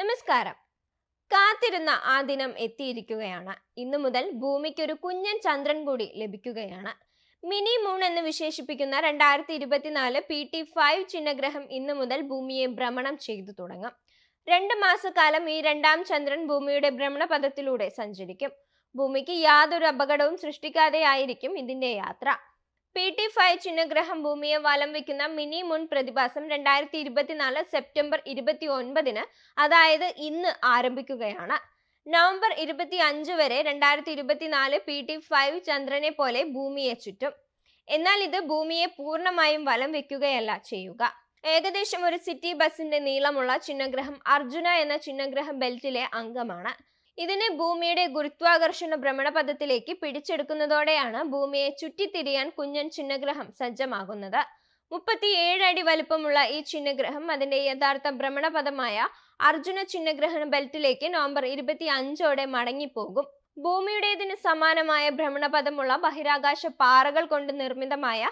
നമസ്കാരം. കാത്തിരുന്ന ആ ദിനം എത്തിയിരിക്കുകയാണ്. ഇന്നു മുതൽ ഭൂമിക്ക് ഒരു കുഞ്ഞൻ ചന്ദ്രൻ കൂടി ലഭിക്കുകയാണ്. മിനി മൂൺ എന്ന് വിശേഷിപ്പിക്കുന്ന രണ്ടായിരത്തി ഇരുപത്തിനാല് പി ടി ഫൈവ് ചിഹ്നഗ്രഹം ഇന്നു മുതൽ ഭൂമിയെ ഭ്രമണം ചെയ്തു തുടങ്ങും. രണ്ട് മാസക്കാലം ഈ രണ്ടാം ചന്ദ്രൻ ഭൂമിയുടെ ഭ്രമണപഥത്തിലൂടെ സഞ്ചരിക്കും. ഭൂമിക്ക് യാതൊരു അപകടവും സൃഷ്ടിക്കാതെയായിരിക്കും ഇതിന്റെ യാത്ര. പി ടി ഫൈവ് ചിഹ്നഗ്രഹം ഭൂമിയെ വലം വയ്ക്കുന്ന മിനി മുൻ പ്രതിഭാസം രണ്ടായിരത്തി ഇരുപത്തിനാല് സെപ്റ്റംബർ ഇരുപത്തി ഒൻപതിന് അതായത് ഇന്ന് ആരംഭിക്കുകയാണ്. നവംബർ ഇരുപത്തി അഞ്ച് വരെ രണ്ടായിരത്തി ഇരുപത്തിനാല് പി ടി ഫൈവ് ചന്ദ്രനെ പോലെ ഭൂമിയെ ചുറ്റും. എന്നാൽ ഇത് ഭൂമിയെ പൂർണമായും വലം വയ്ക്കുകയല്ല ചെയ്യുക. ഏകദേശം ഒരു സിറ്റി ബസിന്റെ നീളമുള്ള ചിഹ്നഗ്രഹം അർജുന എന്ന ചിഹ്നഗ്രഹ ബെൽറ്റിലെ അംഗമാണ്. ഇതിനെ ഭൂമിയുടെ ഗുരുത്വാകർഷണ ഭ്രമണപഥത്തിലേക്ക് പിടിച്ചെടുക്കുന്നതോടെയാണ് ഭൂമിയെ ചുറ്റിത്തിരിയാൻ കുഞ്ഞൻ ചിഹ്നഗ്രഹം സജ്ജമാകുന്നത്. മുപ്പത്തിയേഴ് അടി വലുപ്പമുള്ള ഈ ചിഹ്നഗ്രഹം അതിന്റെ യഥാർത്ഥ ഭ്രമണപഥമായ അർജുന ചിഹ്നഗ്രഹണ ബെൽറ്റിലേക്ക് നവംബർ ഇരുപത്തി അഞ്ചോടെ മടങ്ങിപ്പോകും. ഭൂമിയുടേതിന് സമാനമായ ഭ്രമണപഥമുള്ള ബഹിരാകാശ പാറകൾ കൊണ്ട് നിർമ്മിതമായ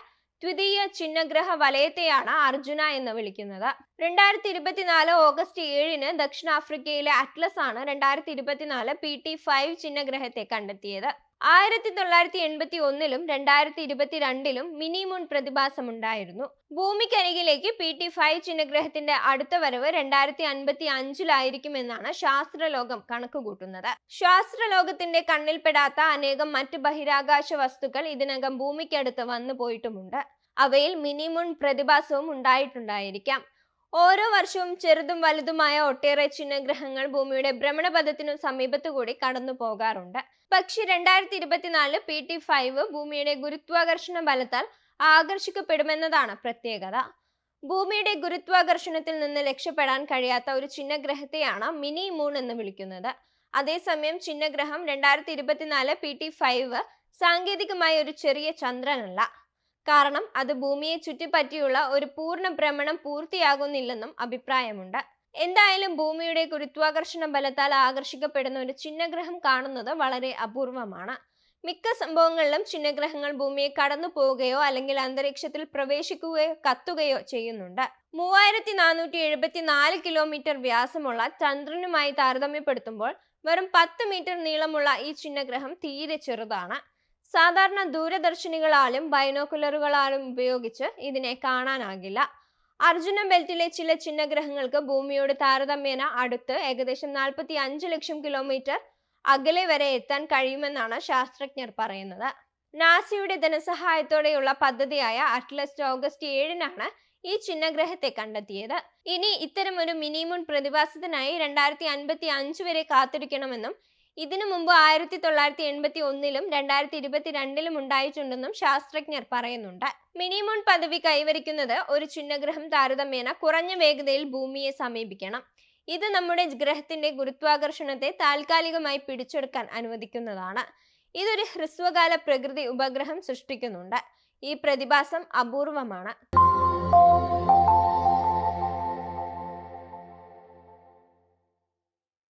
ദ്വിതീയ ചിഹ്നഗ്രഹ വലയത്തെയാണ് അർജുന എന്ന് വിളിക്കുന്നത്. രണ്ടായിരത്തി ഇരുപത്തിനാല് ഓഗസ്റ്റ് ഏഴിന് ദക്ഷിണാഫ്രിക്കയിലെ അറ്റ്ലസ് ആണ് രണ്ടായിരത്തി ഇരുപത്തിനാല് പി ടി ഫൈവ് ചിഹ്നഗ്രഹത്തെ കണ്ടെത്തിയത്. ആയിരത്തി തൊള്ളായിരത്തി എൺപത്തി ഒന്നിലും രണ്ടായിരത്തി ഇരുപത്തിരണ്ടിലും മിനി മൂൺ പ്രതിഭാസമുണ്ടായിരുന്നു. ഭൂമിക്കരികിലേക്ക് പി ടി ഫൈവ് ചിഹ്നഗ്രഹത്തിന്റെ അടുത്ത വരവ് രണ്ടായിരത്തി അൻപത്തി അഞ്ചിലായിരിക്കുമെന്നാണ് ശാസ്ത്രലോകം കണക്കുകൂട്ടുന്നത്. ശാസ്ത്രലോകത്തിന്റെ കണ്ണിൽപ്പെടാത്ത അനേകം മറ്റ് ബഹിരാകാശ വസ്തുക്കൾ ഇതിനകം ഭൂമിക്കടുത്ത് വന്നു പോയിട്ടുമുണ്ട് അവയിൽ മിനി മൂൺ പ്രതിഭാസവും ഉണ്ടായിട്ടുണ്ടായിരിക്കാം. ഓരോ വർഷവും ചെറുതും വലുതുമായ ഒട്ടേറെ ചിഹ്നഗ്രഹങ്ങൾ ഭൂമിയുടെ ഭ്രമണപഥത്തിനു സമീപത്തുകൂടി കടന്നു പോകാറുണ്ട്. പക്ഷെ രണ്ടായിരത്തി ഇരുപത്തിനാല് പി ടി ഫൈവ് ഭൂമിയുടെ ഗുരുത്വാകർഷണ ബലത്താൽ ആകർഷിക്കപ്പെടുമെന്നതാണ് പ്രത്യേകത. ഭൂമിയുടെ ഗുരുത്വാകർഷണത്തിൽ നിന്ന് രക്ഷപ്പെടാൻ കഴിയാത്ത ഒരു ചിഹ്നഗ്രഹത്തെയാണ് മിനി മൂൺ എന്ന് വിളിക്കുന്നത്. അതേസമയം ചിഹ്നഗ്രഹം രണ്ടായിരത്തി ഇരുപത്തിനാല് പി ടി ഫൈവ് സാങ്കേതികമായ ഒരു ചെറിയ ചന്ദ്രനല്ല. കാരണം അത് ഭൂമിയെ ചുറ്റിപ്പറ്റിയുള്ള ഒരു പൂർണ ഭ്രമണം പൂർത്തിയാകുന്നില്ലെന്നും അഭിപ്രായമുണ്ട്. എന്തായാലും ഭൂമിയുടെ ഗുരുത്വാകർഷണ ബലത്താൽ ആകർഷിക്കപ്പെടുന്ന ഒരു ചിഹ്നഗ്രഹം കാണുന്നത് വളരെ അപൂർവമാണ്. മിക്ക സംഭവങ്ങളിലും ചിഹ്നഗ്രഹങ്ങൾ ഭൂമിയെ കടന്നു പോവുകയോ അല്ലെങ്കിൽ അന്തരീക്ഷത്തിൽ പ്രവേശിക്കുകയോ കത്തുകയോ ചെയ്യുന്നുണ്ട്. മൂവായിരത്തി നാനൂറ്റി എഴുപത്തി നാല് കിലോമീറ്റർ വ്യാസമുള്ള ചന്ദ്രനുമായി താരതമ്യപ്പെടുത്തുമ്പോൾ വെറും പത്ത് മീറ്റർ നീളമുള്ള ഈ ചിഹ്നഗ്രഹം തീരെ ചെറുതാണ്. സാധാരണ ദൂരദർശിനികളാലും ബൈനോക്കുലറുകളാലും ഉപയോഗിച്ച് ഇതിനെ കാണാനാകില്ല. അർജുന ബെൽറ്റിലെ ചില ചിഹ്നഗ്രഹങ്ങൾക്ക് ഭൂമിയോട് താരതമ്യേന അടുത്ത് ഏകദേശം നാൽപ്പത്തി അഞ്ച് ലക്ഷം കിലോമീറ്റർ അകലെ വരെ എത്താൻ കഴിയുമെന്നാണ് ശാസ്ത്രജ്ഞർ പറയുന്നത്. നാസയുടെ ധനസഹായത്തോടെയുള്ള പദ്ധതിയായ അറ്റ്ലസ് ഓഗസ്റ്റ് ഏഴിനാണ് ഈ ചിഹ്നഗ്രഹത്തെ കണ്ടെത്തിയത്. ഇനി ഇത്തരമൊരു ഒരു മിനിമൂൺ പ്രതിഭാസത്തിനായി രണ്ടായിരത്തി അൻപത്തി അഞ്ച് വരെ കാത്തിരിക്കണമെന്നും ഇതിനു മുമ്പ് ആയിരത്തി തൊള്ളായിരത്തി എൺപത്തി ഒന്നിലും രണ്ടായിരത്തി ഇരുപത്തിരണ്ടിലും ഉണ്ടായിട്ടുണ്ടെന്നും ശാസ്ത്രജ്ഞർ പറയുന്നുണ്ട്. മിനിമോൺ പദവി കൈവരിക്കുന്നത് ഒരു ചിഹ്നഗ്രഹം താരതമ്യേന കുറഞ്ഞ വേഗതയിൽ ഭൂമിയെ സമീപിക്കണം. ഇത് നമ്മുടെ ഗ്രഹത്തിന്റെ ഗുരുത്വാകർഷണത്തെ താൽക്കാലികമായി പിടിച്ചെടുക്കാൻ അനുവദിക്കുന്നതാണ്. ഇതൊരു ഹ്രസ്വകാല പ്രകൃതി ഉപഗ്രഹം സൃഷ്ടിക്കുന്നുണ്ട്. ഈ പ്രതിഭാസം അപൂർവമാണ്.